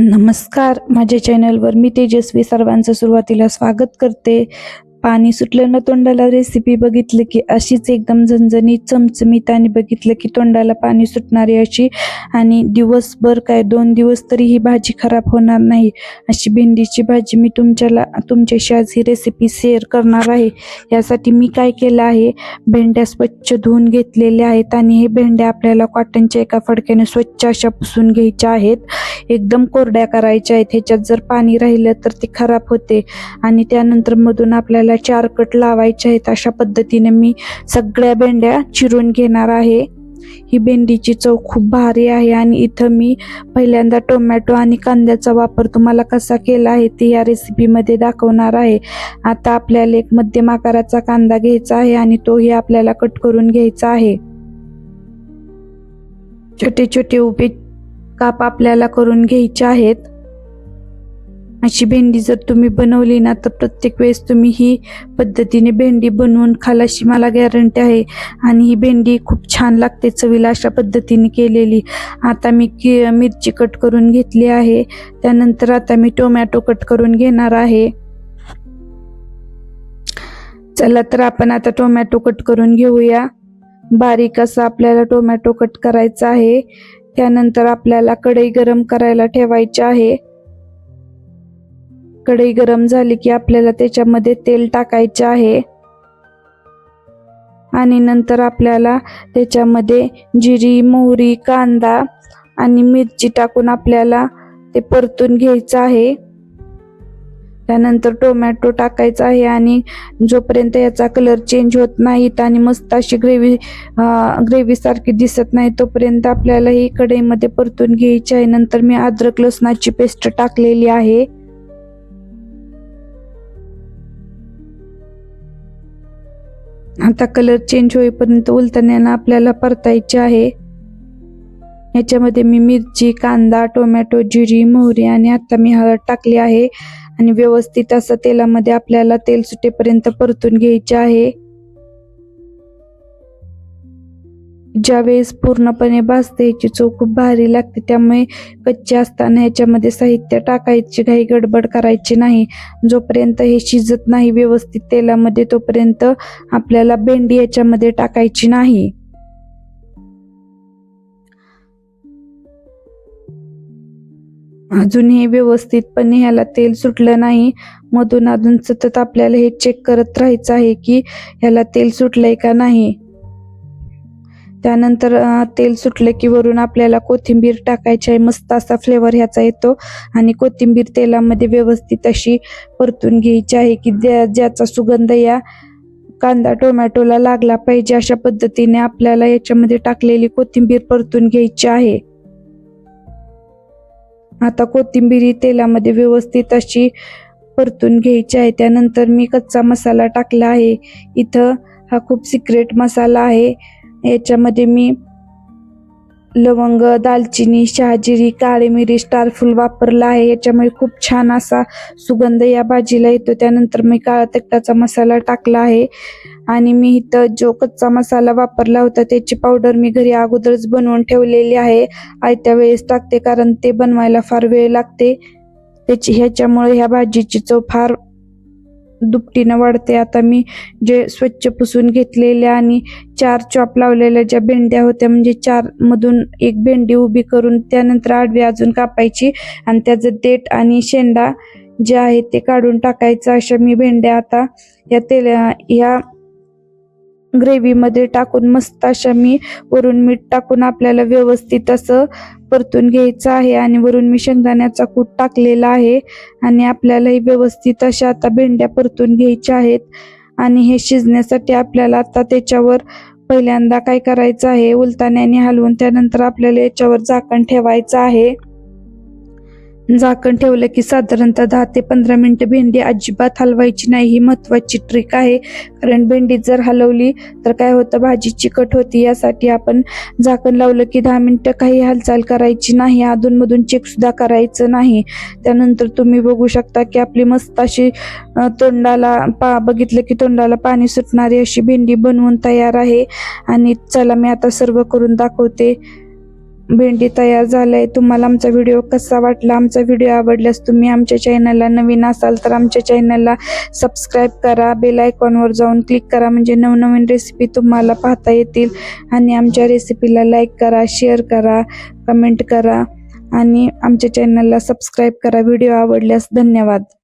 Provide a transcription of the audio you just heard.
नमस्कार. माझ्या चॅनलवर मी तेजस्वी सर्वांचं सुरुवातीला स्वागत करते. पाणी सुटलं ना तोंडाला रेसिपी बघितलं की अशीच एकदम झणझणीत चमचमीत आणि बघितलं की तोंडाला पाणी सुटणारी अशी आणि दिवसभर काय दोन दिवस तरी ही भाजी खराब होणार नाही. अशी भेंडीची भाजी मी तुमच्याला तुमच्याशी आज ही रेसिपी शेअर करणार आहे. यासाठी मी काय केलं आहे भेंड्या स्वच्छ धुवून घेतलेल्या आहेत आणि हे भेंड्या आपल्याला कॉटनच्या एका फडक्याने स्वच्छ अशा पुसून घ्यायच्या आहेत. एकदम कोरड्या करायच्या आहेत. ह्याच्यात जर पाणी राहिलं तर ते खराब होते आणि त्यानंतर मधून आपल्याला चार कट लावायचे आहेत अशा पद्धतीने मी सगळ्या भेंड्या चिरून घेणार आहे. ही भेंडीची चव खूप भारी आहे आणि इथं मी पहिल्यांदा टोमॅटो आणि कांद्याचा वापर तुम्हाला कसा केला आहे ते या रेसिपीमध्ये दाखवणार आहे. आता आपल्याला एक मध्यम आकाराचा कांदा घ्यायचा आहे आणि तोही आपल्याला कट करून घ्यायचा आहे. छोटे छोटे उभे काप आपल्याला करून घ्यायचे आहेत. अशी भेंडी जर तुम्ही बनवली ना तर प्रत्येक वेळेस तुम्ही ही पद्धतीने भेंडी बनवून खालाशी मला गॅरंटी आहे. आणि ही भेंडी खूप छान लागते चवीला अशा पद्धतीने केलेली. आता मी कि मिरची कट करून घेतली आहे. त्यानंतर आता मी टोमॅटो कट करून घेणार आहे. चला तर आपण आता टोमॅटो कट करून घेऊया. बारीक असा आपल्याला टोमॅटो कट करायचा आहे. त्यानंतर आपल्याला कढई गरम करायला ठेवायची आहे. कढई गरम झाली की आपल्याला त्याच्यामध्ये तेल टाकायचे आहे. आणि नंतर आपल्याला त्याच्यामध्ये जिरी मोहरी कांदा आणि मिरची टाकून आपल्याला ते परतून घ्यायचं आहे. त्यानंतर टोमॅटो टाकायचा आहे आणि जोपर्यंत याचा कलर चेंज होत नाहीत आणि मस्त अशी ग्रेव्ही ग्रेव्हीसारखी दिसत नाही तोपर्यंत आपल्याला ही कढईमध्ये परतून घ्यायची आहे. नंतर मी अद्रक लसणाची पेस्ट टाकलेली आहे. आता कलर चेंज होईपर्यंत उलटण्याला आपल्याला परतायचे आहे. याच्यामध्ये मी मिरची कांदा टोमॅटो जिरी मोहरी आणि आता मी हळद टाकली आहे. आणि व्यवस्थित असं तेलामध्ये आपल्याला तेल सुटेपर्यंत परतून घ्यायचे आहे. ज्यावेळेस पूर्णपणे भाजते याची चव खूप भारी लागते. त्यामुळे कच्चे असताना ह्याच्यामध्ये साहित्य टाकायची काही गडबड करायची नाही. जोपर्यंत हे शिजत नाही व्यवस्थित तेलामध्ये तोपर्यंत आपल्याला भेंडी याच्यामध्ये टाकायची नाही. अजून हे व्यवस्थितपणे ह्याला तेल सुटलं नाही. मधून अजून सतत आपल्याला हे चेक करत राहायचं आहे की ह्याला तेल सुटलंय का नाही. त्यानंतर तेल सुटलं की वरून आपल्याला कोथिंबीर टाकायची आहे. मस्त असा फ्लेवर ह्याचा येतो. आणि कोथिंबीर तेलामध्ये व्यवस्थित अशी परतून घ्यायची आहे की ज्या ज्याचा सुगंध या कांदा टोमॅटोला लागला पाहिजे अशा पद्धतीने आपल्याला याच्यामध्ये टाकलेली कोथिंबीर परतून घ्यायची आहे. आता कोथिंबीर तेलामध्ये व्यवस्थित अशी परतून घ्यायची आहे. त्यानंतर मी कच्चा मसाला टाकला आहे. इथं हा खूप सिक्रेट मसाला आहे. याच्यामध्ये मी लवंग दालचिनी शहाजिरी काळी मिरी स्टारफुल वापरला आहे. याच्यामुळे खूप छान असा सुगंध या भाजीला येतो. त्यानंतर मी काळा तिखटाचा मसाला टाकला आहे. आणि मी इथं जो कच्चा मसाला वापरला होता त्याची पावडर मी घरी अगोदरच बनवून ठेवलेली आहे. आयत्या वेळेस टाकते कारण ते बनवायला फार वेळ लागते. त्याची ह्याच्यामुळे ह्या भाजीची चव फार दुपटीनं वाढते. आता मी जे स्वच्छ पुसून घेतलेल्या आणि चार चॉप लावलेल्या ज्या भेंड्या होत्या म्हणजे चार मधून एक भेंडी उभी करून त्यानंतर आडवी अजून कापायची आणि त्याचं देठ आणि शेंडा जे आहे ते काढून टाकायचं. अशा मी भेंड्या आता या तेल या ग्रेव्हीमध्ये टाकून मस्त अशा मी वरून मीठ टाकून आपल्याला व्यवस्थित असं परतून घ्यायचं आहे आणि वरून मी शेंगदाण्याचा कूट टाकलेला आहे आणि आपल्याला ही व्यवस्थित अशा आता भेंड्या परतून घ्यायच्या आहेत. आणि हे शिजण्यासाठी आपल्याला आता त्याच्यावर पहिल्यांदा काय करायचं आहे? उलताण्याने हलवून त्यानंतर आपल्याला याच्यावर झाकण ठेवायचं आहे. झाकण ठेवलं की साधारणतः दहा ते पंधरा मिनिटं भेंडी अजिबात हलवायची नाही. ही महत्वाची ट्रिक आहे. कारण भेंडी जर हलवली तर काय होतं? भाजी चिकट होती. यासाठी आपण झाकण लावलं की दहा मिनिटं काही हालचाल करायची नाही. अधूनमधून चेकसुद्धा करायचं नाही. त्यानंतर तुम्ही बघू शकता की आपली मस्त अशी तोंडाला पा बघितलं की तोंडाला पाणी सुटणारी अशी भेंडी बनवून तयार आहे. आणि चला मी आता सर्व करून दाखवते. भेंडी तयार झालाय. तुम्हाला आमचा व्हिडिओ कसा वाटला? आमचा व्हिडिओ आवडल्यास तुम्ही आमच्या चॅनलला नवीन असाल तर आमच्या चॅनलला सबस्क्राईब करा. बेल आयकॉनवर जाऊन क्लिक करा. म्हणजे नवनवीन रेसिपी तुम्हाला पाहता येतील. आणि आमच्या रेसिपीला लाईक करा शेअर करा कमेंट करा. आणि आमच्या चॅनलला सबस्क्राईब करा. व्हिडिओ आवडल्यास धन्यवाद.